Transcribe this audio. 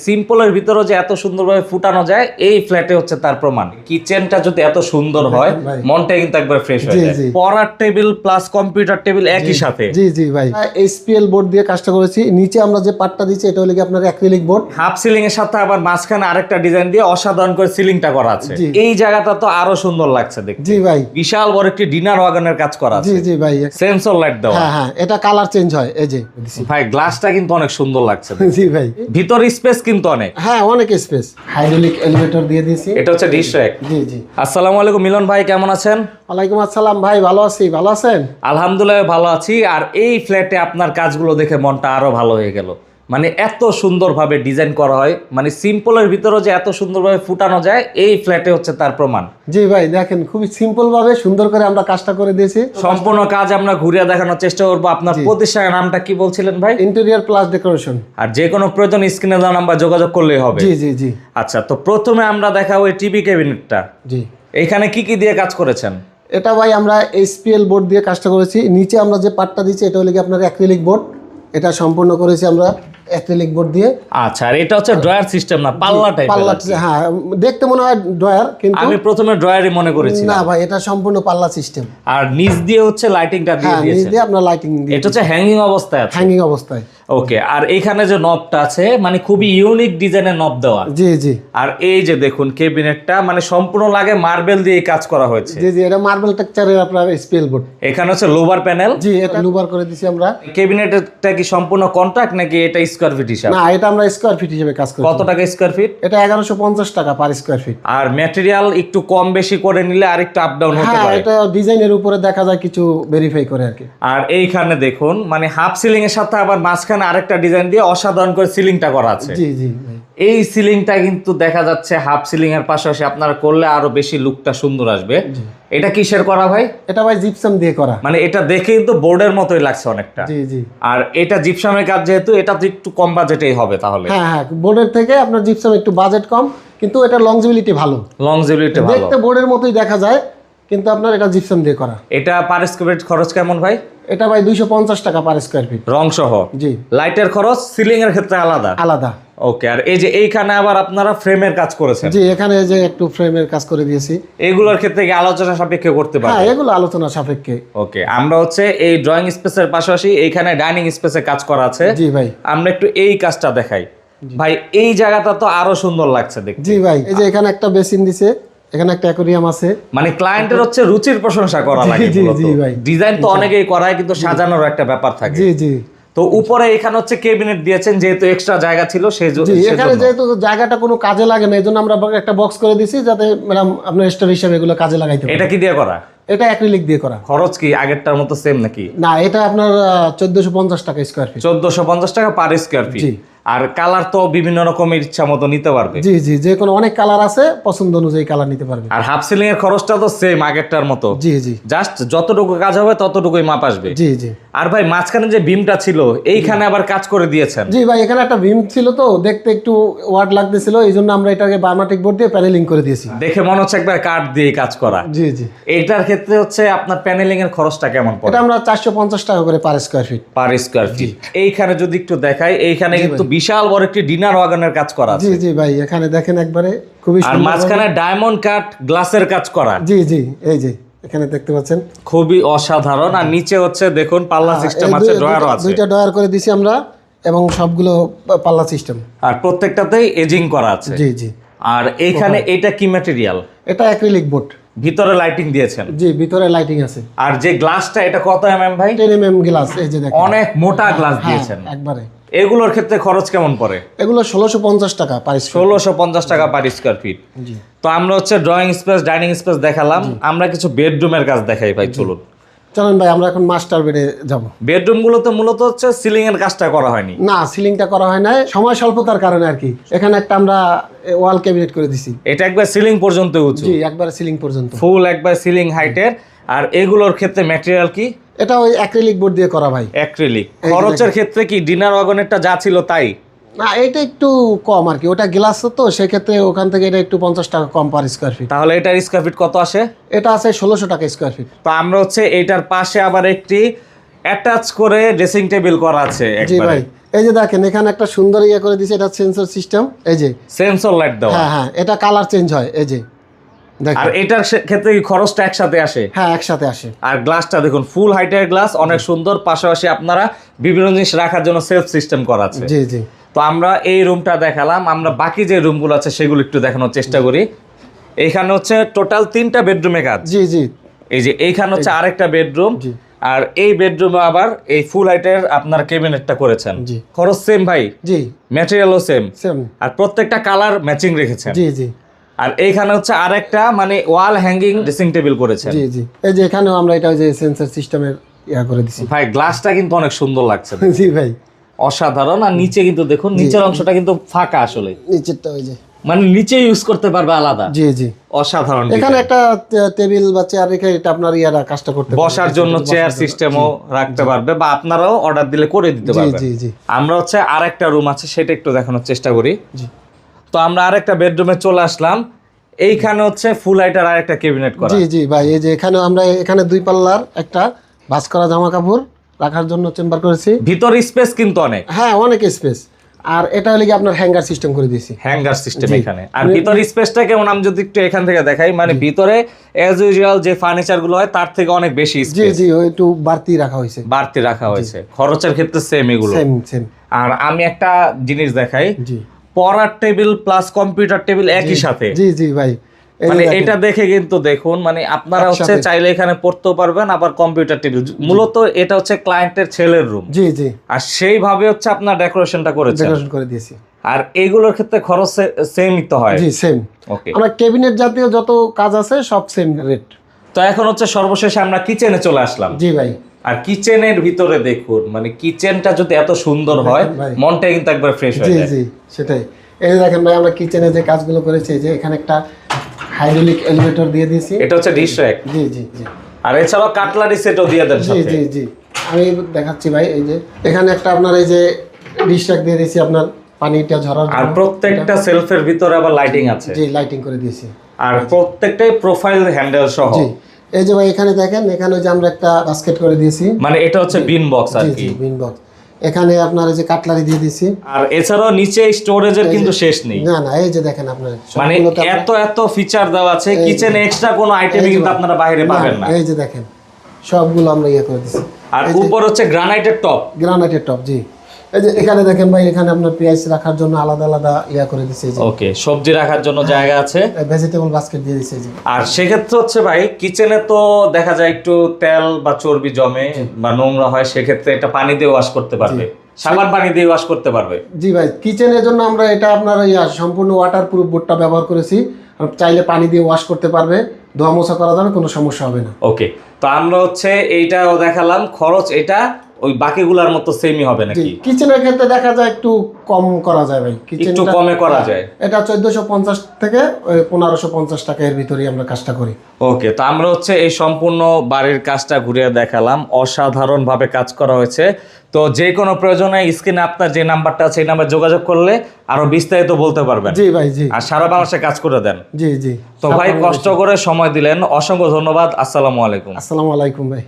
সিম্পলের ভিতরে যে এত সুন্দরভাবে ফুটানো যায় এই ফ্ল্যাটে হচ্ছে তার প্রমাণ। কিচেনটা যদি এত সুন্দর হয় মনটা কিন্তু একবার ফ্রেশ হয়ে যায়। পড়ার টেবিল প্লাস কম্পিউটার টেবিল একই সাথে। জি জি ভাই। এসপিএল বোর্ড দিয়ে কাজটা করেছি। নিচে আমরা যে পার্টটা দিচ্ছি এটা হলো কি আপনার অ্যাক্রিলিক বোর্ড হাফ সিলিং এর সাথে আবার মাঝখানে আরেকটা ডিজাইন দিয়ে অসাধারণ করে সিলিংটা করা আছে। এই জায়গাটা তো আরও সুন্দর লাগছে দেখতে। জি ভাই। বিশাল বড় একটি ডিনার ওয়াগনের কাজ করা জি আছে। জি ভাই। সেন্সর লাইট দেওয়া। হ্যাঁ হ্যাঁ এটা কালার চেঞ্জ হয়। এই যে ভাই গ্লাসটা কিন্তু অনেক সুন্দর লাগছে জি ভাই। ভিতর স্পেস কিন্তু অনেক। হ্যাঁ অনেক স্পেস হাইড্রোলিক এলিভেটর দিয়ে দিয়েছি। এটা হচ্ছে ডিশ র্যাক জি জি। আসসালামু আলাইকুম মিলন ভাই কেমন আছেন? ওয়ালাইকুম আসসালাম ভাই ভালো আছি ভালো আছেন? আলহামদুলিল্লাহ ভালো আছি। আর এই ফ্ল্যাটে আপনার কাজগুলো দেখে মনটা আরও ভালো হয়ে গেল। মানে এত সুন্দরভাবে ডিজাইন করা হয় মানে সিম্পলের ভিতরে যে এত সুন্দরভাবে ফুটানো যায় এই ফ্ল্যাটে হচ্ছে তার প্রমাণ। জি ভাই দেখেন খুবই সিম্পল ভাবে সুন্দর করে আমরা কাজটা করে দিয়েছি। সম্পূর্ণ কাজ আমরা ঘুরিয়ে দেখানোর চেষ্টা করব। আপনার প্রতিষ্ঠানের নামটা কি বলছিলেন ভাই? ইন্টেরিয়ার প্লাস ডেকোরেশন আর যে কোনো প্রয়োজন স্ক্রিনে দেওয়া নাম্বার যোগাযোগ করলেই হবে। জি জি জি। আচ্ছা তো প্রথমে আমরা দেখাবো এই টিভি ক্যাবিনেটটা জি। এইখানে কি কি দিয়ে কাজ করেছেন? এটা ভাই আমরা এসপিএল বোর্ড দিয়ে কাজটা করেছি। নিচে আমরা যে পার্টটা দিচ্ছি এটা হলো কি আপনার অ্যাক্রিলিক বোর্ড এটা সম্পূর্ণ করেছি আমরা। অ্যাক্রিলিক বোর্ড দিয়ে। আচ্ছা আর এটা হচ্ছে ড্রয়ার সিস্টেম না পাল্লা টাইপ পাল্লা হ্যাঁ দেখতে মনে হয় ড্রয়ার কিন্তু আমি প্রথমে ড্রয়ারই মনে করেছি না ভাই এটা সম্পূর্ণ পাল্লা সিস্টেম। আর নিচ দিয়ে হচ্ছে লাইটিংটা দিয়ে হ্যাঁ নিচ দিয়ে আপনার লাইটিং দিয়ে এটা হচ্ছে হ্যাঙ্গিং অবস্থায় আছে। হ্যাঙ্গিং অবস্থায়। ওকে আর এখানে যে নবটা আছে মানে খুবই ইউনিক ডিজাইনের নব দেওয়া। জি জি। আর এই যে দেখুন কেবিনেটটা মানে সম্পূর্ণ লাগে মার্বেল দিয়ে কাজ করা হয়েছে। জি জি এটা মার্বেল টেক্সচারের আপনার বোর্ড এখানে হচ্ছে লোভার প্যানেল জি এটা লুবার করে দিছি আমরা। কেবিনেটটা কি সম্পূর্ণ কন্ট্রাক্ট নাকি এটা স্কোয়ার ফিট হিসাব। না এটা আমরা স্কোয়ার ফিট হিসেবে কাজ করি কত টাকা স্কোয়ার ফিট এটা এগারোশো পঞ্চাশ টাকা পার স্কোয়ার ফিট আর ম্যাটেরিয়াল একটু কম বেশি করে নিলে আপ ডাউন হতে হ্যাঁ পারে। এটা ডিজাইনের উপরে দেখা যায় কিছু ভেরিফাই করে আর কি। আর এইখানে দেখুন মানে হাফ সিলিং এর সাথে আবার মাঝখানে আরেকটা ডিজাইন দিয়ে অসাধারণ করে সিলিংটা করা আছে। জি জি। এই সিলিংটা কিন্তু দেখা যাচ্ছে হাফ সিলিং এর পাশাপাশি আপনারা করলে আরও বেশি লুকটা সুন্দর আসবে। এটা কিসের করা ভাই? এটা ভাই জিপসাম দিয়ে করা। মানে এটা দেখে কিন্তু বোর্ডের মতোই লাগছে অনেকটা। জি জি। আর এটা জিপসামের কাজ যেহেতু এটা তো একটু কম বাজেটেই হবে তাহলে। হ্যাঁ হ্যাঁ বোর্ডের থেকে আপনার জিপসাম একটু বাজেট কম কিন্তু এটা লংজিবিলিটি ভালো। লংজিবিলিটি ভালো। দেখতে বোর্ডের মতোই দেখা যায় কিন্তু আপনার এটা জিপসাম দিয়ে করা। এটা পার স্কোয়ার খরচ কেমন ভাই? এটা ভাই দুইশো পঞ্চাশ টাকা পার স্কোয়ার ফিট রং সহ জি। লাইটের খরচ সিলিং এর ক্ষেত্রে আলাদা। আলাদা। ওকে আর এই যে এইখানে আবার আপনারা ফ্রেমের কাজ করেছেন। জি এখানে যে একটু ফ্রেমের কাজ করে দিয়েছি। এগুলোর ক্ষেত্রে কি আলোচনা সাপেক্ষে করতে পারবে হ্যাঁ এগুলো আলোচনা সাপেক্ষে। ওকে আমরা হচ্ছে এই ড্রয়িং স্পেসের পাশাপাশি এইখানে ডাইনিং স্পেসে কাজ করা আছে। জি ভাই। আমরা একটু এই কাজটা দেখাই। ভাই এই জায়গাটা তো আরও সুন্দর লাগছে দেখতে। জি ভাই এই যে এখানে একটা বেসিন দিছে এখানে একটা অ্যাকোরিয়াম আছে। মানে ক্লায়েন্টের হচ্ছে রুচির প্রশংসা করা লাগে জি, জি, ভাই। ডিজাইন তো অনেকেই করায় কিন্তু সাজানোর একটা ব্যাপার থাকে। জি জি। তো উপরে এখানে হচ্ছে কেবিনেট দিয়েছেন যেহেতু এক্সট্রা জায়গা ছিল সেই এখানে যেহেতু জায়গাটা কোনো কাজে লাগে না এই জন্য আমরা একটা বক্স করে দিছি যাতে ম্যাডাম আপনার স্টোর হিসাবে এগুলো কাজে লাগাইতে এটা কি দিয়ে করা? এটা অ্যাক্রিলিক দিয়ে করা। খরচ কি আগেরটার মতো সেম নাকি? না এটা আপনার চোদ্দশো পঞ্চাশ টাকা স্কোয়ার ফিট চোদ্দশো পঞ্চাশ টাকা পার স্কোয়ার ফিট জি। আর কালার তো বিভিন্ন রকমের ইচ্ছা মতো নিতে পারবে। জি জি যে কোনো অনেক কালার আছে পছন্দ অনুযায়ী কালার নিতে পারবে। আর হাফ সিলিং এর খরচটা তো সেম আগেরটার মতো। জি জি। জাস্ট যতটুকু কাজ হবে ততটুকুই মাপ আসবে। জি জি। আর ভাই মাঝখানে যে বিমটা ছিল এইখানে আবার কাজ করে দিয়েছেন। জি ভাই এখানে একটা ভিম ছিল তো দেখতে একটু ওয়ার্ড লাগতেছিল এই জন্য আমরা এটাকে বার্মাটিক বোর্ড দিয়ে প্যানেলিং করে দিয়েছি। দেখে মনে হচ্ছে একবার কাঠ দিয়ে কাজ করা। জি জি। এইটার ক্ষেত্রে হচ্ছে আপনার প্যানেলিং এর খরচটা কেমন পড়ে? এটা আমরা চারশো পঞ্চাশ টাকা করে per square feet per square feet এইখানে যদি একটু দেখাই এইখানে কিন্তু বিশাল বড় একটি ডিনার ওয়াগনের কাজ করা আছে। জি জি ভাই এখানে দেখেন একবারে খুবই আর মাঝখানে ডায়মন্ড কাট গ্লাসের কাজ করা। জি জি এই যে। এখানে দেখতে পাচ্ছেন। খুবই অসাধারণ। আর নিচে হচ্ছে দেখুন পাল্লা সিস্টেম আছে দুই- ড্রয়ারও আছে। দুইটা ডয়ার করে দিছি আমরা এবং সবগুলো পাল্লা সিস্টেম আর প্রত্যেকটাতেই এজিং করা আছে। জি জি। আর এইখানে এটা কি ম্যাটেরিয়াল এটা অ্যাক্রিলিক বোর্ড ভিতরে লাইটিং দিয়েছেন। জি ভিতরে লাইটিং আছে। আর যে গ্লাসটা এটা কত এমএম ভাই? টেন এম এম গ্লাস এই যে দেখেন। অনেক মোটা গ্লাস হ্যাঁ, দিয়েছেন। একবারে। এগুলোর ক্ষেত্রে খরচ কেমন পড়ে? এগুলো ষোলোশো পঞ্চাশ টাকা পার ষোলোশো পঞ্চাশ টাকা পার স্কোয়ার ফিট তো আমরা হচ্ছে ড্রয়িং স্পেস ডাইনিং স্পেস দেখালাম। আমরা কিছু বেডরুমের কাজ দেখাই ভাই চলুন। চলেন ভাই আমরা এখন মাস্টার বেডে যাব। বেডরুম গুলোতে মূলত হচ্ছে সিলিং এর কাজটা করা হয়নি। না সিলিংটা করা হয় না সময় স্বল্পতার কারণে আর কি। এখানে একটা আমরা ওয়াল ক্যাবিনেট করে দিছি। এটা একবার সিলিং পর্যন্ত উঁচু। জি একবারে সিলিং পর্যন্ত। ফুল একবার সিলিং হাইটের আর এগুলোর ক্ষেত্রে ম্যাটেরিয়াল কি? এটা ওই অ্যাক্রিলিক বোর্ড দিয়ে করা ভাই। অ্যাক্রিলিক খরচের ক্ষেত্রে কি ডিনার ওয়াগনেরটা যা ছিল তাই? না এটা একটু কম আর কি। ওটা গ্লাস তো সেক্ষেত্রে ওখান থেকে এটা একটু পঞ্চাশ টাকা কম পার স্কোয়ার ফিট তাহলে এটার স্কোয়ার ফিট কত আসে? এটা আছে ষোলোশো টাকা স্কোয়ার ফিট তো আমরা হচ্ছে এইটার পাশে আবার একটি অ্যাটাচ করে ড্রেসিং টেবিল করা আছে জি ভাই এই যে দেখেন এখানে একটা সুন্দর ইয়ে করে দিয়েছে এটা সেন্সর সিস্টেম এই যে। সেন্সর লাইট দেওয়া। হ্যাঁ হ্যাঁ এটা কালার চেঞ্জ হয় এই যে। আর এটার ক্ষেত্রে খরচটা একসাথে আসে? হ্যাঁ একসাথে আসে। আর গ্লাসটা দেখুন ফুল হাইটের গ্লাস অনেক সুন্দর পাশাপাশি আপনারা বিভিন্ন জিনিস রাখার জন্য সেলফ সিস্টেম করা আছে। জি জি। তো আমরা এই রুমটা দেখালাম আমরা বাকি যে রুমগুলো আছে সেগুলো একটু দেখানোর চেষ্টা করি। এইখানে হচ্ছে টোটাল তিনটা বেডরুমে কাজ। জি জি। এই যে এইখানে হচ্ছে আরেকটা বেডরুম আর এই বেডরুমে আবার এই ফুল হাইটের আপনার ক্যাবিনেটটা করেছেন। জি। খরচ সেম ভাই? জি। ম্যাটেরিয়ালও সেম সেম আর প্রত্যেকটা কালার ম্যাচিং রেখেছেন। জি জি। আর এইখানে হচ্ছে আরেকটা মানে ওয়াল হ্যাঙ্গিং ড্রেসিং টেবিল করেছেন। জি জি। এই যে এখানেও আমরা এটা যে সেন্সর সিস্টেমের ইয়া করে দিছি। ভাই গ্লাসটা কিন্তু অনেক সুন্দর লাগছে জি ভাই। অসাধারণ। আর নিচে কিন্তু দেখুন নিচের অংশটা কিন্তু ফাঁকা আসলে। নিচেরটা ওই যে। মানে নিচে ইউজ করতে পারবে আলাদা। জি জি। অসাধারণ এখানে একটা টেবিল বা চেয়ার রেখে এটা আপনার ইয়ারা কাজটা করতে বসার জন্য চেয়ার সিস্টেমও রাখতে পারবে বা আপনারাও অর্ডার দিলে করে দিতে পারবেন। জি জি। আমরা হচ্ছে আরেকটা রুম আছে সেটা একটু দেখানোর চেষ্টা করি। জি। তো আমরা আরেকটা বেডরুমে চলে আসলাম। এইখানে হচ্ছে ফুল লাইটার আরেকটা ক্যাবিনেট করা। জি জি ভাই এই যে এখানে আমরা এখানে দুই পাল্লার একটা ভাঁজ করা জামা কাপড় রাখার জন্য চেম্বার করেছি। ভিতর স্পেস কিন্তু অনেক। হ্যাঁ অনেক স্পেস আর এটা হলে কি আপনার হ্যাঙ্গার সিস্টেম করে দিয়েছি। হ্যাঙ্গার সিস্টেম এখানে। আর ভিতর স্পেসটা কেমন আমি যদি একটু এখান থেকে দেখাই মানে ভিতরে এজ ইউজুয়াল যে ফার্নিচারগুলো হয় তার থেকে অনেক বেশি জি স্পেস জি ওই একটু বাড়তি রাখা হয়েছে। বাড়তি রাখা হয়েছে। খরচের ক্ষেত্রে সেম এগুলো। সেম সেম আর আমি একটা জিনিস দেখাই। জি। পড়ার টেবিল প্লাস কম্পিউটার টেবিল একই সাথে। জি জি ভাই। মানে এটা দেখে কিন্তু দেখুন মানে আপনারা হচ্ছে চাইলে এখানে পড়তেও পারবেন আবার কম্পিউটার টেবিল মূলত এটা হচ্ছে ক্লায়েন্টের ছেলের রুম জি জি। আর সেইভাবে হচ্ছে আপনার ডেকোরেশনটা করেছেন। ডেকোরেশন করে দিয়েছি। আর এগুলোর ক্ষেত্রে খরচ সেমই তো হয়? জি সেম ওকে আমরা ক্যাবিনেট জাতীয় যত কাজ আছে সব সেম রেট তো এখন হচ্ছে সর্বশেষে আমরা কিচেনে চলে আসলাম। জি ভাই। আর কিচেনের ভিতরে দেখুন মানে কিচেনটা যদি এত সুন্দর হয়। মনটা কিন্তু একবার ফ্রেশ হয়ে যায়। জি সেটাই। এই দেখেন ভাই আমরা কিচেনে যে কাজগুলো করেছি যে এখানে একটা হাইড্রোলিক এলিভেটর দিয়ে দিয়েছি। এটা হচ্ছে ডিশ র্যাক জি জি জি। আর এছাড়াও কাটলারি সেটও দিয়ে দেন জি সাথে। জি জি। আমি দেখাচ্ছি ভাই এই যে এখানে একটা আপনার এই যে ডিশটাক দিয়ে দিয়েছি আপনার পানিটা ঝরার আর প্রত্যেকটা সেলফের ভিতরে আবার লাইটিং আছে। জি লাইটিং করে দিয়েছি। আর প্রত্যেকটাই প্রোফাইল হ্যান্ডেল সহ। জি। এই যে ভাই এখানে দেখেন এখানে যে আমরা একটা বাস্কেট করে দিয়েছি। মানে এটা হচ্ছে বিন বক্স আর কি। বিন বক্স এখানে আপনার এই যে কাটলারি দিয়ে দিয়েছি। আর এছাড়াও নিচে স্টোরেজের কিন্তু শেষ নেই। না না এই যে দেখেন আপনার মানে এত এত ফিচার দেওয়া আছে কিচেনে এক্সট্রা কোনো আইটেম কিন্তু আপনারা বাইরে পাবেন না। এই যে দেখেন সবগুলো আমরা ইয়ে করে দিছি আর উপর হচ্ছে গ্রানাইটের টপ গ্রানাইটের টপ জি। এই যে এখানে দেখেন ভাই এখানে আপনার পেঁয়াজ রাখার জন্য আলাদা আলাদা ইয়া করে দিছে যে। ওকে সবজি রাখার জন্য জায়গা আছে। ভেজিটেবল বাস্কেট দিয়ে দিছে যে। আর সেক্ষেত্রে হচ্ছে ভাই কিচেনে তো দেখা যায় একটু তেল বা চর্বি জমে বা নোংরা হয় সেক্ষেত্রে এটা পানি দিয়ে ওয়াশ করতে পারবে। সাবান পানি দিয়ে ওয়াশ করতে পারবে। জি ভাই কিচেনের জন্য আমরা এটা আপনার সম্পূর্ণ ওয়াটার প্রুফ বোর্ডটা ব্যবহার করেছি। চাইলে পানি দিয়ে ওয়াশ করতে পারবে। ধোয়া মোছা করা যাবে কোনো সমস্যা হবে না। ওকে তো আমরা হচ্ছে এইটাও দেখালাম। খরচ এটা ওই বাকিগুলার মতো সেমই হবে নাকি? কিচেনের ক্ষেত্রে দেখা যায় একটু কম করা যায় ভাই। একটু কমে করা যায়। এটা চোদ্দশো পঞ্চাশ থেকে পনেরোশো পঞ্চাশ টাকা এর ভিতরেই আমরা কাজটা করি। ওকে তো আমরা হচ্ছে এই সম্পূর্ণ বাড়ির কাজটা ঘুরিয়ে দেখালাম। অসাধারণভাবে কাজ করা হয়েছে। তো যে কোনো প্রয়োজনে স্ক্রিনে আপনার যে নাম্বারটা আছে এই নাম্বারে যোগাযোগ করলে আরও বিস্তারিত বলতে পারবেন। জি ভাই জি। আর সারা বাংলাদেশে কাজ করে দেন। জি জি। তো ভাই কষ্ট করে সময় দিলেন। অসংখ্য ধন্যবাদ। আসসালামু আলাইকুম। আসসালামু আলাইকুম ভাই।